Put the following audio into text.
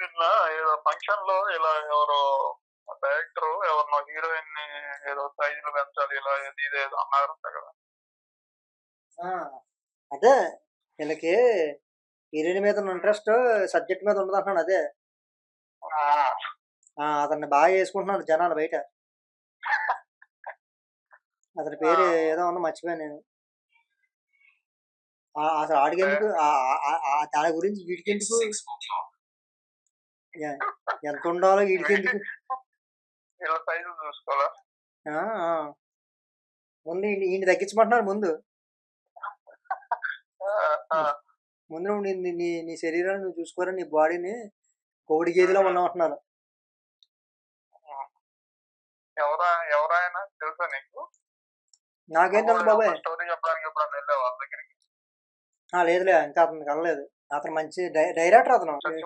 నిన్న ఏదో ఫంక్షన్లో ఇలా ఎవరో డైరెక్టర్ ఎవరినో హీరోయిన్ని ఏదో సైజులు పెంచాలి ఇలా ఇది ఇదేదో అన్నారంట కదా. ఆ, అదే వీళ్ళకి హీరోయిన్ మీద ఇంట్రెస్ట్ సబ్జెక్ట్ మీద ఉండదు అంటున్నాను అదే. అతన్ని బాగా వేసుకుంటున్నారు జనాలు బయట. అతని పేరు ఏదో ఉందో మర్చిపోయాను నేను. ఆ, అసలు ఆడికి ఎందుకు? ఆ- ఆ- ఆ- ఆ దాని గురించి ఎ- ఎంత ఉండాలో వీడికి ఎందుకు ఇలా చూసుకోవాలా. ముందు ఈయన- తగ్గించమంటున్నారు ముందు. ముందు నువ్వు నీ నీ- నీ శరీరాన్ని నువ్వు చూసుకోరా నీ బాడీని కోడి గేదెలో ఉన్నామంటున్నారు. ఎవరా ఎవరైనా తెలుసా నీకు? నాకేం తెలుసు బాబాయ్. స్టోరీ చెప్పడానికి ఎప్పుడన్నా వెళ్ళావు వాళ్ళ దగ్గరికి? ఆ, లేదులే ఇంకా అతను కలలేదు అతను మంచి డైరెక్టర్ అతను.